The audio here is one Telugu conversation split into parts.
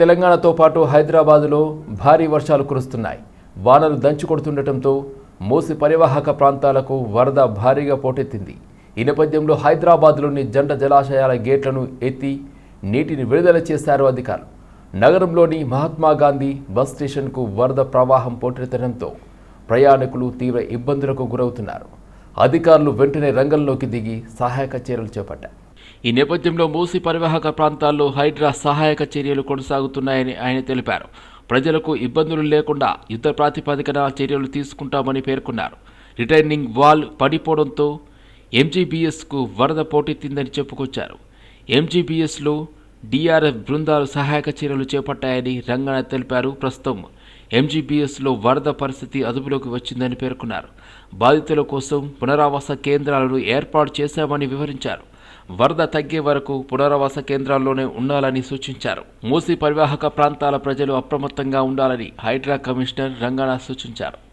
తెలంగాణతో పాటు హైదరాబాదులో భారీ వర్షాలు కురుస్తున్నాయి. వానలు దంచు కొడుతుండటంతో మూసి పరివాహక ప్రాంతాలకు వరద భారీగా పోటెత్తింది. ఈ నేపథ్యంలో హైదరాబాద్లోని జంట జలాశయాల గేట్లను ఎత్తి నీటిని విడుదల చేశారు అధికారులు. నగరంలోని మహాత్మా గాంధీ బస్ స్టేషన్కు వరద ప్రవాహం పోటెత్తడంతో ప్రయాణికులు తీవ్ర ఇబ్బందులకు గురవుతున్నారు. అధికారులు వెంటనే రంగంలోకి దిగి సహాయక చర్యలు చేపట్టారు. ఈ నేపథ్యంలో మూసి పరివాహక ప్రాంతాల్లో హైడ్రా సహాయక చర్యలు కొనసాగుతున్నాయని ఆయన తెలిపారు. ప్రజలకు ఇబ్బందులు లేకుండా యుద్ధ ప్రాతిపదికన చర్యలు తీసుకుంటామని పేర్కొన్నారు. రిటైనింగ్ వాల్ పడిపోవడంతో ఎంజీబీఎస్కు వరద పోటెత్తిందని చెప్పుకొచ్చారు. ఎంజీబీఎస్లో డిఆర్ఎఫ్ బృందాలు సహాయక చర్యలు చేపట్టాయని రంగన తెలిపారు. ప్రస్తుతం ఎంజీబీఎస్లో వరద పరిస్థితి అదుపులోకి వచ్చిందని పేర్కొన్నారు. బాధితుల కోసం పునరావాస కేంద్రాలను ఏర్పాటు చేశామని వివరించారు. వరద తగ్గే వరకు పునరావాస కేంద్రాల్లోనే ఉండాలని సూచించారు. మూసి పరివాహక ప్రాంతాల ప్రజలు అప్రమత్తంగా ఉండాలని హైడ్రా కమిషనర్ రంగణ సూచించారు.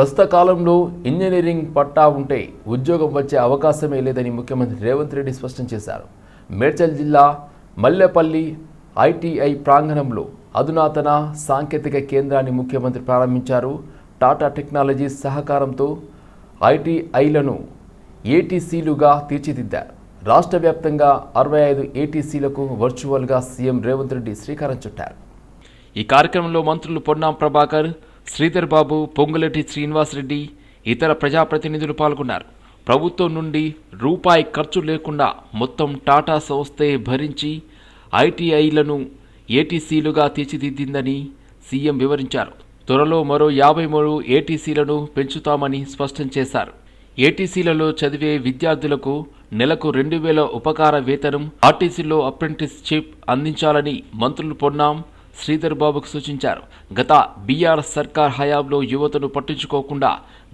ప్రస్తుత కాలంలో ఇంజనీరింగ్ పట్టా ఉంటే ఉద్యోగం వచ్చే అవకాశమే లేదని ముఖ్యమంత్రి రేవంత్ రెడ్డి స్పష్టం చేశారు. మేడ్చల్ జిల్లా మల్లెపల్లి ఐటీఐ ప్రాంగణంలో అధునాతన సాంకేతిక కేంద్రాన్ని ముఖ్యమంత్రి ప్రారంభించారు. టాటా టెక్నాలజీస్ సహకారంతో ఐటీఐలను ఏటీసీలుగా తీర్చిదిద్దారు. రాష్ట్ర వ్యాప్తంగా అరవై ఐదు ఏటీసీలకు వర్చువల్గా సీఎం రేవంత్ రెడ్డి శ్రీకారం చుట్టారు. ఈ కార్యక్రమంలో మంత్రులు పొన్నాం ప్రభాకర్ శ్రీధర్ బాబు పొంగులెట్టి శ్రీనివాసరెడ్డి ఇతర ప్రజాప్రతినిధులు పాల్గొన్నారు. ప్రభుత్వం నుండి రూపాయి ఖర్చు లేకుండా మొత్తం టాటా సంస్థే భరించి ఐటీఐలను ఏటీసీలుగా తీర్చిదిద్దిందని సీఎం వివరించారు. త్వరలో మరో యాభై మూడు ఏటీసీలను పెంచుతామని స్పష్టం చేశారు. ఏటీసీలలో చదివే విద్యార్థులకు నెలకు రెండు వేల ఉపకార వేతనం ఆర్టీసీలో అప్రెంటిస్షిప్ అందించాలని మంత్రులు పొన్నాం శ్రీధర్ బాబుకు సూచించారు. గత బీఆర్ సర్కార్ హయాంలో యువతను పట్టించుకోకుండా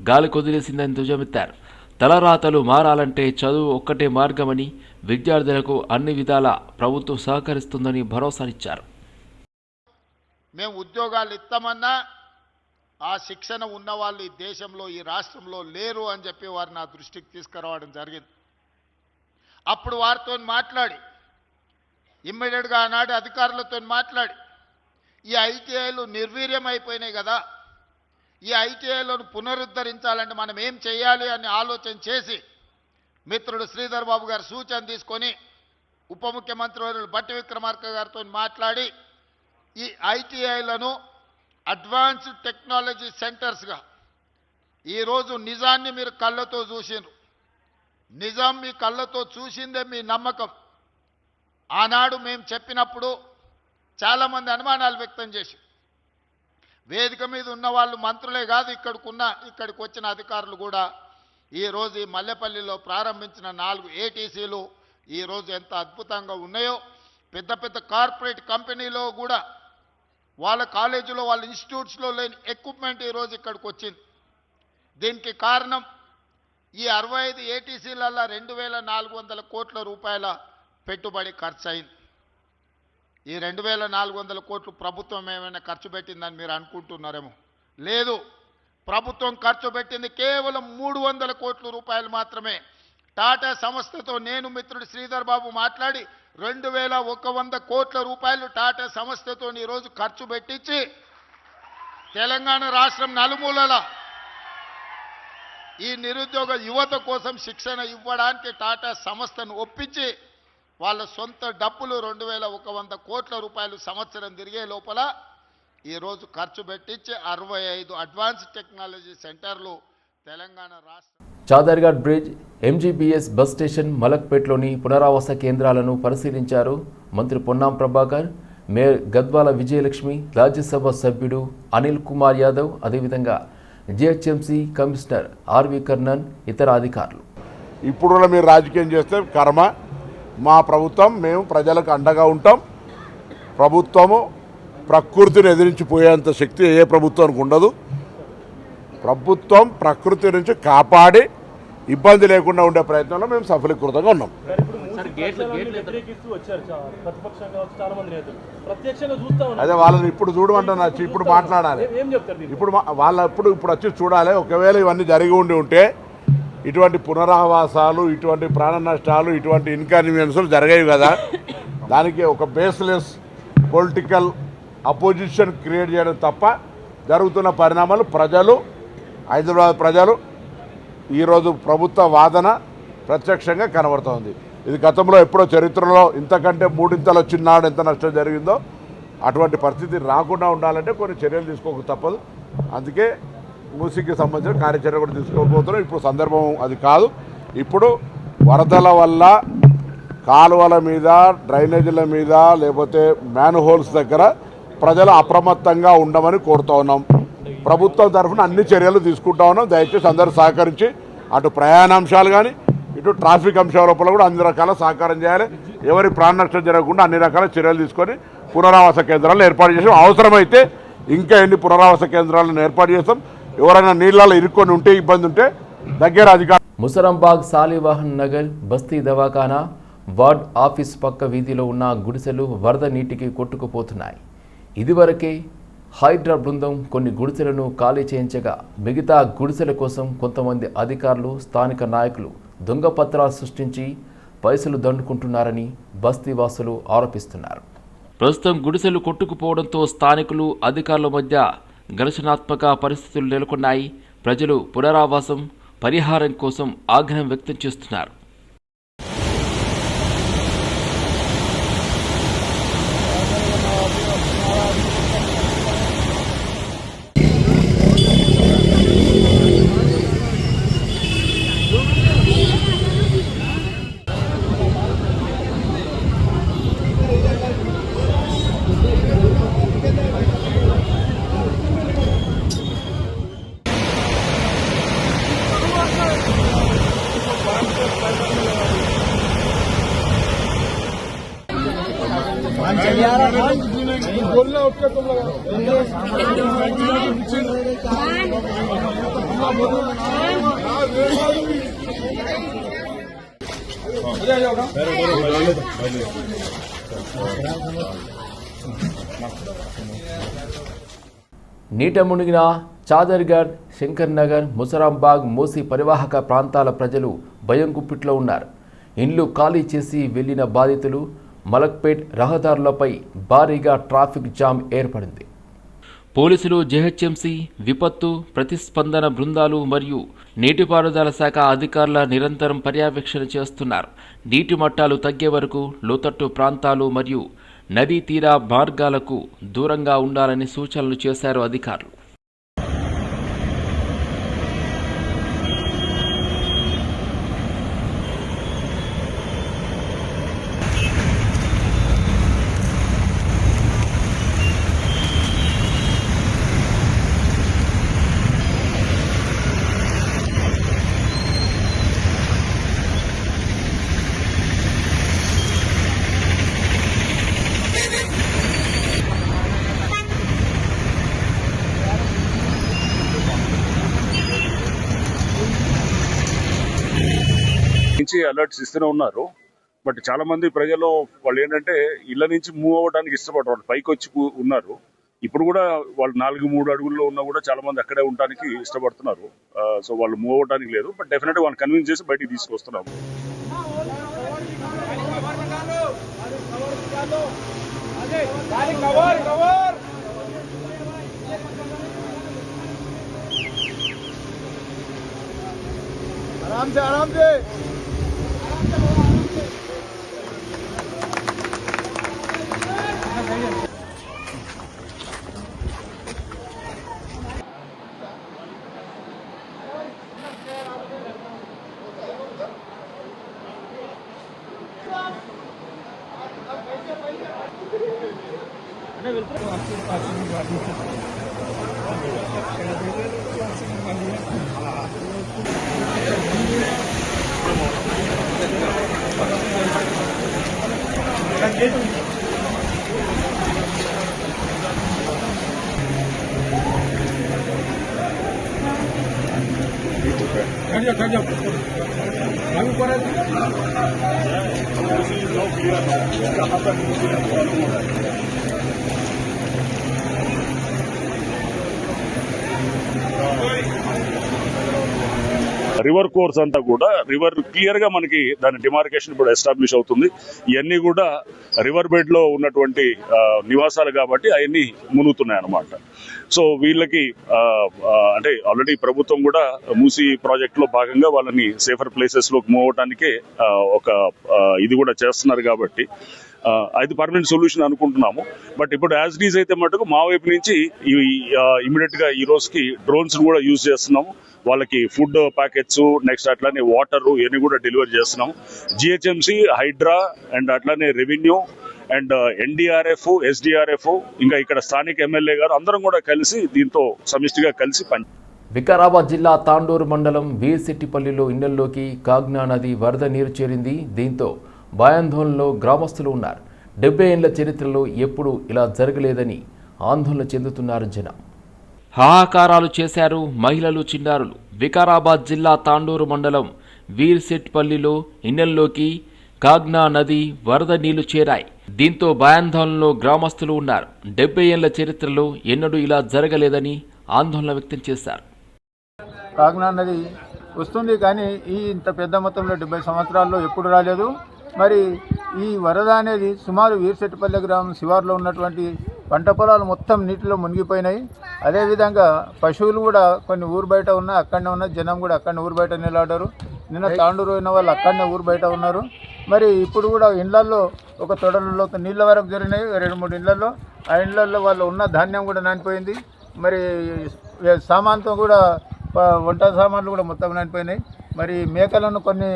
గాలి కొదిలేసిందని ధ్వజమెత్తారు. తలరాతలు మారాలంటే చదువు ఒక్కటే మార్గమని విద్యార్థులకు అన్ని విధాల ప్రభుత్వం సహకరిస్తుందని భరోసానిచ్చారు. మేము ఉద్యోగాలు ఇస్తామన్నా ఆ శిక్షణ ఉన్న వాళ్ళు ఈ దేశంలో ఈ రాష్ట్రంలో లేరు అని చెప్పి వారు నా దృష్టికి తీసుకురావడం జరిగింది. అప్పుడు వారితో మాట్లాడి ఇమ్మీడియట్గా ఆనాడు అధికారులతో మాట్లాడి ఈ ఐటీఐలు నిర్వీర్యం అయిపోయినాయి కదా. ఈ ఐటీఐలను పునరుద్ధరించాలంటే మనం ఏం చేయాలి అని ఆలోచన చేసి మిత్రుడు శ్రీధర్ బాబు గారు సూచన తీసుకొని ఉప ముఖ్యమంత్రి వర్యులు బట్టి విక్రమార్క గారితో మాట్లాడి ఈ ఐటీఐలను అడ్వాన్స్డ్ టెక్నాలజీ సెంటర్స్గా ఈరోజు నిజాన్ని మీరు కళ్ళతో చూసిండ్రు. నిజాం మీ కళ్ళతో చూసిందే మీ నమ్మకం. ఆనాడు మేము చెప్పినప్పుడు చాలామంది అనుమానాలు వ్యక్తం చేసి వేదిక మీద ఉన్న వాళ్ళు మంత్రులే కాదు ఇక్కడికున్న ఇక్కడికి వచ్చిన అధికారులు కూడా ఈరోజు ఈ మల్లెపల్లిలో ప్రారంభించిన నాలుగు ఏటీసీలు ఈరోజు ఎంత అద్భుతంగా ఉన్నాయో పెద్ద పెద్ద కార్పొరేట్ కంపెనీలో కూడా వాళ్ళ కాలేజీలో వాళ్ళ ఇన్స్టిట్యూట్స్లో లేని ఎక్విప్మెంట్ ఈరోజు ఇక్కడికి వచ్చింది. దీనికి కారణం ఈ అరవై ఐదు ఏటీసీలలో రెండు వేల నాలుగు వందల కోట్ల రూపాయల పెట్టుబడి ఖర్చు అయింది ఈ రెండు వేల నాలుగు వందల కోట్లు ప్రభుత్వం ఏమైనా ఖర్చు పెట్టిందని మీరు అనుకుంటున్నారేమో? లేదు. ప్రభుత్వం ఖర్చు పెట్టింది కేవలం మూడు వందల కోట్ల రూపాయలు మాత్రమే. టాటా సంస్థతో నేను మిత్రుడు శ్రీధర్ బాబు మాట్లాడి రెండు వేల ఒక వంద కోట్ల రూపాయలు టాటా సంస్థతో ఈరోజు ఖర్చు పెట్టించి తెలంగాణ రాష్ట్రం నలుమూలల ఈ నిరుద్యోగ యువత కోసం శిక్షణ ఇవ్వడానికి టాటా సంస్థను ఒప్పించి వాళ్ళ సొంత డబ్బులు రెండు వేల ఒక వంద కోట్ల రూపాయలు సంవత్సరం తిరిగే లోపల ఈరోజు ఖర్చు పెట్టించి అరవై ఐదు అడ్వాన్స్ టెక్నాలజీ సెంటర్లు తెలంగాణ రాష్ట్రం Chadarghat bridge MGBS bus station మలక్పేట్లోని పునరావాస కేంద్రాలను పరిశీలించారు మంత్రి పొన్నాం ప్రభాకర్ మేయర్ గద్వాల విజయలక్ష్మి రాజ్యసభ సభ్యుడు అనిల్ కుమార్ యాదవ్ అదేవిధంగా జిహెచ్ఎంసీ కమిషనర్ ఆర్వి కర్ణన్ ఇతర అధికారులు. ఇప్పుడు కూడా మీరు రాజకీయం చేస్తే కర్మ మా ప్రభుత్వం మేము ప్రజలకు అండగా ఉంటాం. ప్రభుత్వము ప్రకృతిని ఎదిరించిపోయేంత శక్తి ఏ ప్రభుత్వానికి ఉండదు. ప్రభుత్వం ప్రకృతి నుంచి కాపాడి ఇబ్బంది లేకుండా ఉండే ప్రయత్నంలో మేము సఫలీకృతంగా ఉన్నాం. అదే వాళ్ళని ఇప్పుడు చూడమంటున్నా ఇప్పుడు మాట్లాడాలి? ఇప్పుడు మా- వాళ్ళ ఇప్పుడు ఇప్పుడు వచ్చి చూడాలి. ఒకవేళ ఇవన్నీ జరిగి ఉండి ఉంటే ఇటువంటి పునరావాసాలు ఇటువంటి ప్రాణ నష్టాలు ఇటువంటి ఇన్కన్వీనియన్స్లు జరగాయి కదా. దానికి ఒక బేస్లెస్ పొలిటికల్ అపోజిషన్ క్రియేట్ చేయడం తప్ప జరుగుతున్న పరిణామాలు ప్రజలు హైదరాబాద్ ప్రజలు ఈరోజు ప్రభుత్వ వాదన ప్రత్యక్షంగా కనబడుతోంది. ఇది గతంలో ఎప్పుడో చరిత్రలో ఇంతకంటే మూడింతలు వచ్చినాడు ఎంత నష్టం జరిగిందో అటువంటి పరిస్థితి రాకుండా ఉండాలంటే కొన్ని చర్యలు తీసుకోక తప్పదు. అందుకే మూసీకి సంబంధించిన కార్యాచరణ కూడా తీసుకోకపోతున్నాం ఇప్పుడు సందర్భం అది కాదు. ఇప్పుడు వరదల వల్ల కాలువల మీద డ్రైనేజీల మీద లేకపోతే మ్యాన్హోల్స్ దగ్గర ప్రజలు అప్రమత్తంగా ఉండమని కోరుతా ఉన్నాం. ప్రభుత్వం తరఫున అన్ని చర్యలు తీసుకుంటా ఉన్నాం. దయచేసి అందరూ సహకరించి అటు ప్రయాణాంశాలు కానీ ఇటు ట్రాఫిక్ అంశాల లోపల కూడా అన్ని రకాల సహకారం చేయాలి. ఎవరి ప్రాణ నష్టం జరగకుండా అన్ని రకాల చర్యలు తీసుకొని పునరావాస కేంద్రాలను ఏర్పాటు చేసాం. అవసరమైతే ఇంకా ఎన్ని పునరావాస కేంద్రాలను ఏర్పాటు చేస్తాం. ఎవరైనా నీళ్ళలో ఇరుక్కొని ఉంటే ఇబ్బంది ఉంటే దగ్గర అధికారులు ముసరంబాగ్ సాలివాహన్ నగర్ బస్తీ దవాఖానా వార్డ్ ఆఫీస్ పక్క వీధిలో ఉన్న గుడిసెలు వరద నీటికి కొట్టుకుపోతున్నాయి. ఇదివరకే హైడ్రా బృందం కొన్ని గుడిసెలను ఖాళీ చేయించగా మిగతా గుడిసెల కోసం కొంతమంది అధికారులు స్థానిక నాయకులు దొంగ పత్రాలు సృష్టించి పైసలు దండుకుంటున్నారని బస్తీవాసులు ఆరోపిస్తున్నారు. ప్రస్తుతం గుడిసెలు కొట్టుకుపోవడంతో స్థానికులు అధికారుల మధ్య ఘర్షణాత్మక పరిస్థితులు నెలకొన్నాయి. ప్రజలు పునరావాసం పరిహారం కోసం ఆగ్రహం వ్యక్తం చేస్తున్నారు. నీట మునిగిన చాదర్గర్ శంకర్ నగర్ ముసరాంబాగ్ మూసి పరివాహక ప్రాంతాల ప్రజలు భయం గుప్పిట్లో ఉన్నారు. ఇండ్లు ఖాళీ చేసి వెళ్ళిన బాధితులు మలక్పేట్ రహదారులపై భారీగా ట్రాఫిక్ జామ్ ఏర్పడింది. పోలీసులు జెహెచ్ఎంసీ విపత్తు ప్రతిస్పందన బృందాలు మరియు నీటిపారుదల శాఖ అధికారుల నిరంతరం పర్యవేక్షణ చేస్తున్నారు. నీటి మట్టాలు తగ్గే వరకు లోతట్టు ప్రాంతాలు మరియు నదీ తీర మార్గాలకు దూరంగా ఉండాలని సూచనలు చేశారు అధికారులు నుంచి అలర్ట్స్ ఇస్తూనే ఉన్నారు బట్ చాలా మంది ప్రజలు వాళ్ళు ఏంటంటే ఇళ్ళ నుంచి మూవ్ అవ్వడానికి ఇష్టపడరు వాళ్ళు పైకి వచ్చి కూ- ఉన్నారు ఇప్పుడు కూడా వాళ్ళు నాలుగు మూడు అడుగుల్లో ఉన్నా కూడా చాలా మంది అక్కడే ఉండడానికి ఇష్టపడుతున్నారు సో వాళ్ళు మూవ్ అవ్వడానికి లేదు బట్ డెఫినెట్గా వాళ్ళు కన్విన్స్ చేసి బయటికి తీసుకొస్తున్నాము आराम से आराम से Cadê, cadê? Vai embora. Não, não, não. River course అంతా కూడా రివర్ క్లియర్గా మనకి దాని డిమార్కేషన్ ఇప్పుడు ఎస్టాబ్లిష్ అవుతుంది. ఇవన్నీ కూడా రివర్ బెడ్లో ఉన్నటువంటి నివాసాలు కాబట్టి అవన్నీ మునుగుతున్నాయి అన్నమాట సో వీళ్ళకి అంటే ఆల్రెడీ ప్రభుత్వం కూడా మూసీ ప్రాజెక్ట్లో భాగంగా వాళ్ళని సేఫర్ ప్లేసెస్లోకి మూవ్ అవడానికే ఒక ఇది కూడా చేస్తున్నారు కాబట్టి అది పర్మనెంట్ సొల్యూషన్ అనుకుంటున్నాము. బట్ ఇప్పుడు యాజ్ డీజ్ అయితే మటుకు మా వైపు నుంచి ఇమీడియట్గా ఈ రోజుకి డ్రోన్స్ కూడా యూజ్ చేస్తున్నాము. వాళ్ళకి ఫుడ్ ప్యాకెట్స్ నెక్స్ట్ అట్లానే వాటర్ ఇవన్నీ కూడా డెలివరీ చేస్తున్నాము. జిహెచ్ఎంసి హైడ్రా అండ్ అట్లానే రెవెన్యూ అండ్ ఎన్డీఆర్ఎఫ్ ఎస్డిఆర్ఎఫ్ ఇంకా ఇక్కడ స్థానిక ఎమ్మెల్యే గారు అందరం కూడా కలిసి దీంతో సమిష్టిగా కలిసి పని వికారాబాద్ జిల్లా తాండూరు మండలం వీర్శెట్టిపల్లిలో ఇండల్లోకి కాగ్నా నది వరద నీరు చేరింది. దీంతో భయాందోళనలో గ్రామస్తులు ఉన్నారు. డెబ్బై ఏళ్ళ చరిత్రలో ఎప్పుడూ ఇలా జరగలేదని ఆందోళన చెందుతున్నారు జనం. హాహాకారాలు చేశారు మహిళలు చిన్నారులు. వికారాబాద్ జిల్లా తాండూరు మండలం వీర్సెట్పల్లిలో ఇళ్ళలోకి కాగ్నా నది వరద నీళ్ళు చేరాయి. దీంతో భయాందోళనలో గ్రామస్తులు ఉన్నారు. డెబ్బై ఏళ్ళ చరిత్రలో ఎన్నడూ ఇలా జరగలేదని ఆందోళన వ్యక్తం చేశారు. కాగ్నా నది వస్తుంది కానీ ఈ ఇంత పెద్ద మొత్తంలో డెబ్బై సంవత్సరాల్లో ఎప్పుడు రాలేదు. మరి ఈ వరద అనేది సుమారు వీరశెట్టిపల్లె గ్రామం శివారులో ఉన్నటువంటి పంట పొలాలు మొత్తం నీటిలో మునిగిపోయినాయి. అదేవిధంగా పశువులు కూడా కొన్ని ఊరు బయట ఉన్న అక్కడనే ఉన్న జనం కూడా అక్కడనే ఊరు బయట నిలబడ్డారు. నిన్న తాండూరు అయిన వాళ్ళు అక్కడనే ఊరు బయట ఉన్నారు. మరి ఇప్పుడు కూడా ఇండ్లల్లో ఒక తొడలలో నీళ్ళ వరకు జరిగినాయి. రెండు మూడు ఇండ్లల్లో ఆ ఇండ్లల్లో వాళ్ళు ఉన్న ధాన్యం కూడా నానిపోయింది. మరి సామాన్తో కూడా వంట సామాన్లు కూడా మొత్తం నానిపోయినాయి. మరి మేకలను కొన్ని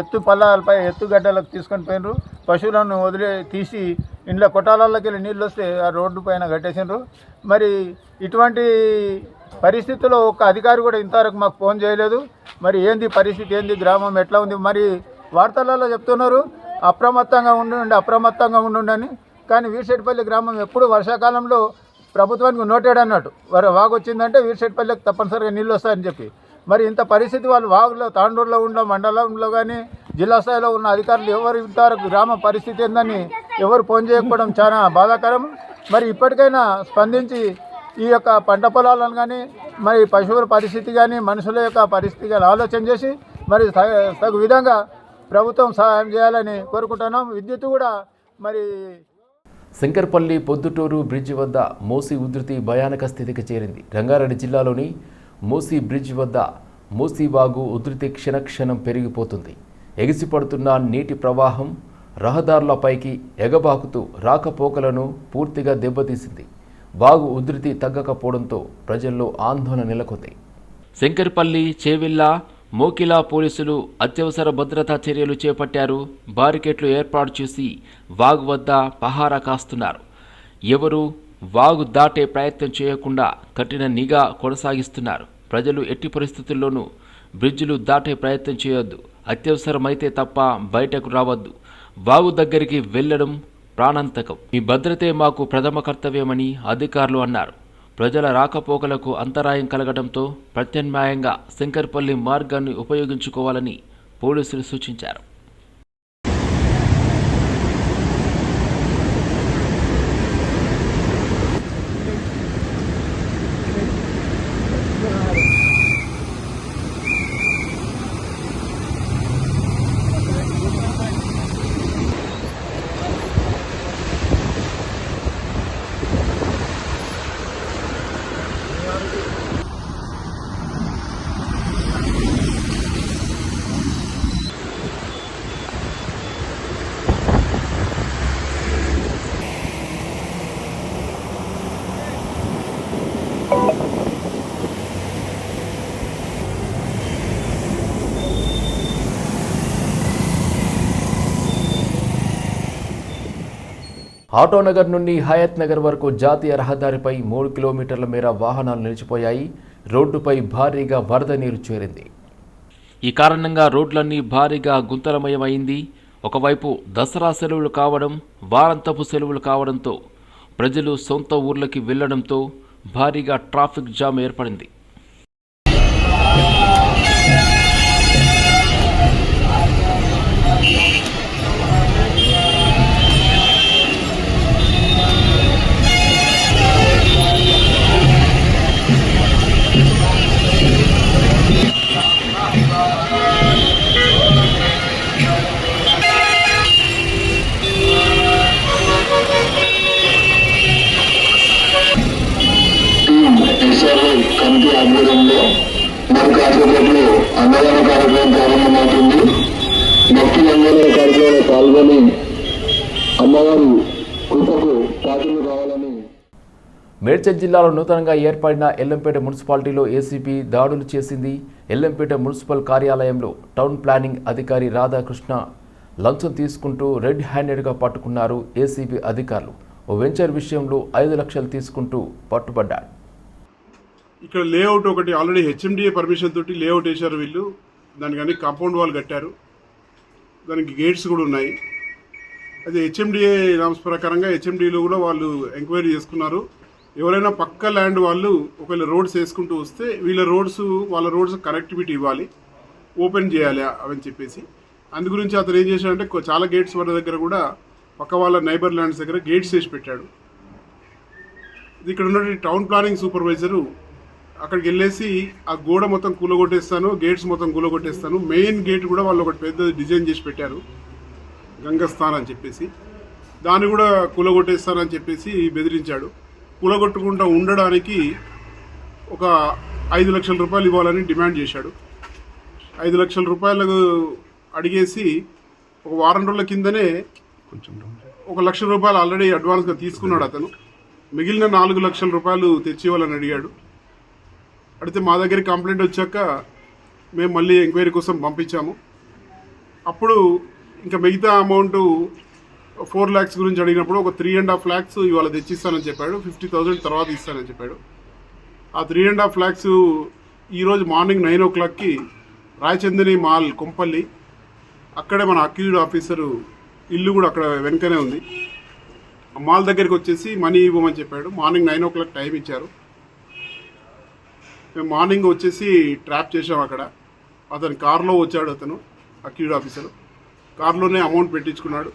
ఎత్తు పల్లాలపై ఎత్తు గడ్డలకు తీసుకొని పోయినరు. పశువులను వదిలే తీసి ఇంట్లో కొట్టాలలోకి వెళ్ళి నీళ్ళు వస్తే ఆ రోడ్డు పైన కట్టేసినారు మరి ఇటువంటి పరిస్థితుల్లో ఒక అధికారి కూడా ఇంతవరకు మాకు ఫోన్ చేయలేదు. మరి ఏంది పరిస్థితి ఏంది గ్రామం ఎట్లా ఉంది? మరి వార్తలలో చెప్తున్నారు అప్రమత్తంగా ఉండండి అప్రమత్తంగా ఉండండి కానీ వీర్శెట్టిపల్లి గ్రామం ఎప్పుడు వర్షాకాలంలో ప్రభుత్వానికి నోటెడ్ అన్నట్టు. వర వాగు తప్పనిసరిగా నీళ్ళు వస్తాయని చెప్పి. మరి ఇంత పరిస్థితి వాళ్ళు వాగులో తాండూరులో ఉన్న మండలంలో కానీ జిల్లా స్థాయిలో ఉన్న అధికారులు ఎవరు ఇంతవరకు గ్రామ పరిస్థితి ఏందని ఎవరు ఫోన్ చేయకపోవడం చాలా బాధాకరం. మరి ఇప్పటికైనా స్పందించి ఈ యొక్క పంట పొలాలను కానీ మరి పశువుల పరిస్థితి కానీ మనుషుల యొక్క పరిస్థితి కానీ ఆలోచన చేసి మరి తగు విధంగా ప్రభుత్వం సహాయం చేయాలని కోరుకుంటున్నాం. విద్యుత్ కూడా మరి శంకర్పల్లి పొద్దుటూరు బ్రిడ్జి వద్ద మోసి ఉధృతి భయానక స్థితికి చేరింది. రంగారెడ్డి జిల్లాలోని మూసీ బ్రిడ్జ్ వద్ద మూసీవాగు ఉధృతి క్షణక్షణం పెరిగిపోతుంది. ఎగిసిపడుతున్న నీటి ప్రవాహం రహదారులపైకి ఎగబాకుతూ రాకపోకలను పూర్తిగా దెబ్బతీసింది. వాగు ఉధృతి తగ్గకపోవడంతో ప్రజల్లో ఆందోళన నెలకొంది. శంకర్పల్లి చేవిల్లా మోకిలా పోలీసులు అత్యవసర భద్రతా చర్యలు చేపట్టారు. బారికేట్లు ఏర్పాటు చేసి వాగు వద్ద పహారా కాస్తున్నారు. ఎవరు వాగు దాటే ప్రయత్నం చేయకుండా కఠిన నిఘా కొనసాగిస్తున్నారు. ప్రజలు ఎట్టి పరిస్థితుల్లోనూ బ్రిడ్జిలు దాటే ప్రయత్నం చేయొద్దు. అత్యవసరమైతే తప్ప బయటకు రావద్దు. వాగు దగ్గరికి వెళ్ళడం ప్రాణాంతకం. మీ భద్రతే మాకు ప్రథమ కర్తవ్యమని అధికారులు అన్నారు. ప్రజల రాకపోకలకు అంతరాయం కలగడంతో ప్రత్యామ్నాయంగా శంకర్పల్లి మార్గాన్ని ఉపయోగించుకోవాలని పోలీసులు సూచించారు. ఆటోనగర్ నుండి హయత్ నగర్ వరకు జాతీయ రహదారిపై మూడు కిలోమీటర్ల మేర వాహనాలు నిలిచిపోయాయి. రోడ్డుపై భారీగా వరద నీరు చేరింది. ఈ కారణంగా రోడ్లన్నీ భారీగా గుంతలమయమైంది. ఒకవైపు దసరా సెలవులు కావడం వారాంతపు సెలవులు కావడంతో ప్రజలు సొంత ఊర్లకి వెళ్ళడంతో భారీగా ట్రాఫిక్ జామ్ ఏర్పడింది. అన్నదాన కార్యక్రమం ప్రారంభమవుతుంది. భక్తులందరూ కార్యక్రమంలో పాల్గొని అమ్మవారు కృపకు పాత్రలు కావాలని మేడ్చల్ జిల్లాలో నూతనంగా ఏర్పడిన ఎల్లంపేట మున్సిపాలిటీలో ఏసీపీ దాడులు చేసింది ఎల్లంపేట మున్సిపల్ కార్యాలయంలో టౌన్ ప్లానింగ్ అధికారి రాధాకృష్ణ. లంచం తీసుకుంటూ రెడ్ హ్యాండెడ్గా పట్టుకున్నారు ఏసీబీ అధికారులు. ఓ వెంచర్ విషయంలో ఐదు లక్షలు తీసుకుంటూ పట్టుబడ్డాడు ఇక్కడ లేఅవుట్ ఒకటి ఆల్రెడీ హెచ్ఎండిఏ పర్మిషన్ తోటి లేఅవుట్ వేశారు వీళ్ళు. దానికని కాంపౌండ్ వాల్ కట్టారు. దానికి గేట్స్ కూడా ఉన్నాయి. అది హెచ్ఎండిఏ నామ్స్ ప్రకారంగా హెచ్ఎండిలో కూడా వాళ్ళు ఎంక్వైరీ చేసుకున్నారు. ఎవరైనా పక్క ల్యాండ్ వాళ్ళు ఒకవేళ రోడ్స్ వేసుకుంటూ వస్తే వీళ్ళ రోడ్స్ వాళ్ళ రోడ్స్ కనెక్టివిటీ ఇవ్వాలి. ఓపెన్ చేయాలి అవని చెప్పేసి. అందు గురించి అతను ఏం చేశాడంటే చాలా గేట్స్ వాళ్ళ దగ్గర కూడా పక్క వాళ్ళ నైబర్ ల్యాండ్స్ దగ్గర గేట్స్ వేసి పెట్టాడు. ఇది ఇక్కడ ఉన్నటువంటి టౌన్ ప్లానింగ్ సూపర్వైజరు అక్కడికి వెళ్ళేసి ఆ గోడ మొత్తం కూలగొట్టేస్తాను గేట్స్ మొత్తం కూలగొట్టేస్తాను. మెయిన్ గేట్ కూడా వాళ్ళు ఒకటి పెద్ద డిజైన్ చేసి పెట్టారు. గంగస్థాన్ అని చెప్పేసి. దాన్ని కూడా కూలగొట్టేస్తానని చెప్పేసి బెదిరించాడు. కూలగొట్టకుండా ఉండడానికి ఒక ఐదు లక్షల రూపాయలు ఇవ్వాలని డిమాండ్ చేశాడు. ఐదు లక్షల రూపాయలు అడిగేసి ఒక వారం రోజుల కిందనే ఒక లక్ష రూపాయలు ఆల్రెడీ అడ్వాన్స్గా తీసుకున్నాడు అతను. మిగిలిన నాలుగు లక్షల రూపాయలు తెచ్చి ఇవ్వాలని అడిగాడు. అడిగితే మా దగ్గర కంప్లైంట్ వచ్చాక మేము మళ్ళీ ఎంక్వైరీ కోసం పంపించాము. అప్పుడు ఇంకా మిగతా అమౌంట్ ఫోర్ ల్యాక్స్ గురించి అడిగినప్పుడు ఒక త్రీ అండ్ హాఫ్ ల్యాక్స్ ఇవాళ తెచ్చిస్తానని చెప్పాడు. ఫిఫ్టీ థౌజండ్ తర్వాత ఇస్తానని చెప్పాడు. ఆ త్రీ అండ్ హాఫ్ ల్యాక్స్ ఈరోజు మార్నింగ్ నైన్ ఓ క్లాక్కి రాయచందని మాల్ కొంపల్లి. అక్కడే మన అక్యూజ్డ్ ఆఫీసరు ఇల్లు కూడా అక్కడ వెనకనే ఉంది. ఆ మాల్ దగ్గరికి వచ్చేసి మనీ ఇవ్వమని చెప్పాడు. Morning nine o'clock time ఇచ్చారు. మేము మార్నింగ్ వచ్చేసి ట్రాప్ చేసాం అక్కడ. అతను కారులో వచ్చాడు అతను అక్యూడ్ ఆఫీసర్. కారులోనే అమౌంట్ పెట్టించుకున్నాడు.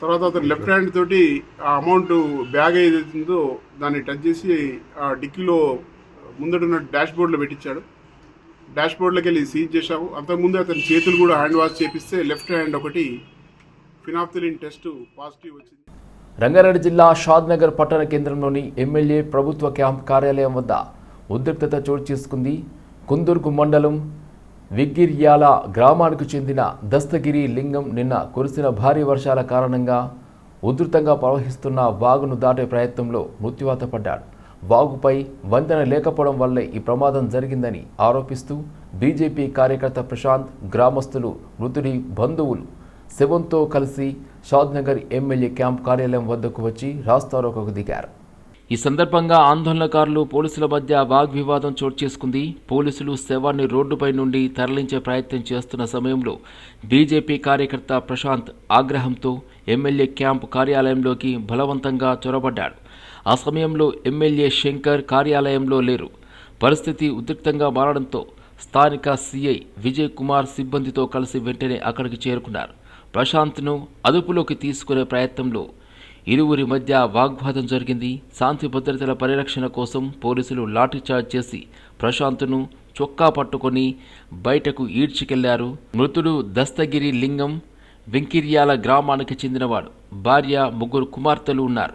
తర్వాత అతను లెఫ్ట్ హ్యాండ్ తోటి ఆ అమౌంట్ బ్యాగ్ ఏదైతుందో దాన్ని టచ్ చేసి ఆ డిక్కీలో ముందడున్న డాష్ బోర్డ్లో పెట్టించాడు. డాష్ బోర్డ్లోకి వెళ్ళి సీజ్ చేశాము. అంతకుముందు అతని చేతులు కూడా హ్యాండ్ వాష్ చేపిస్తే లెఫ్ట్ హ్యాండ్ ఒకటి ఫినాప్తిలిన్ టెస్ట్ పాజిటివ్ వచ్చింది. రంగారెడ్డి జిల్లా షాద్నగర్ పట్టణ కేంద్రంలోని ఎమ్మెల్యే ప్రభుత్వ క్యాంప్ కార్యాలయం వద్ద ఉద్రిక్తత చోటు చేసుకుంది. కుందుర్గు మండలం విగ్గిర్యాల గ్రామానికి చెందిన దస్తగిరి లింగం నిన్న కురిసిన భారీ వర్షాల కారణంగా ఉధృతంగా ప్రవహిస్తున్న వాగును దాటే ప్రయత్నంలో మృత్యువాత పడ్డాడు. వాగుపై వంతెన లేకపోవడం వల్లే ఈ ప్రమాదం జరిగిందని ఆరోపిస్తూ బీజేపీ కార్యకర్త ప్రశాంత్ గ్రామస్తులు మృతుడి బంధువులు శివంతో కలిసి షాద్నగర్ ఎమ్మెల్యే క్యాంప్ కార్యాలయం వద్దకు వచ్చి రాస్తారోకకు దిగారు. ఈ సందర్భంగా ఆందోళనకారులు పోలీసుల మధ్య వాగ్వివాదం చోటు చేసుకుంది. పోలీసులు శవాన్ని రోడ్డుపై నుండి తరలించే ప్రయత్నం చేస్తున్న సమయంలో బీజేపీ కార్యకర్త ప్రశాంత్ ఆగ్రహంతో ఎమ్మెల్యే క్యాంప్ కార్యాలయంలోకి బలవంతంగా చొరబడ్డాడు. ఆ సమయంలో ఎమ్మెల్యే శంకర్ కార్యాలయంలో లేరు. పరిస్థితి ఉద్రిక్తంగా మారడంతో స్థానిక సీఐ విజయ్ కుమార్ సిబ్బందితో కలిసి వెంటనే అక్కడికి చేరుకున్నారు. ప్రశాంత్ను అదుపులోకి తీసుకునే ప్రయత్నంలో ఇరువురి మధ్య వాగ్వాదం జరిగింది. శాంతి భద్రతల పరిరక్షణ కోసం పోలీసులు లాఠీచార్జ్ చేసి ప్రశాంత్ను చొక్కా పట్టుకొని బయటకు ఈడ్చికెళ్ళారు. మృతుడు దస్తగిరి లింగం వెంకిర్యాల గ్రామానికి చెందినవాడు. భార్య ముగ్గురు కుమార్తెలు ఉన్నారు.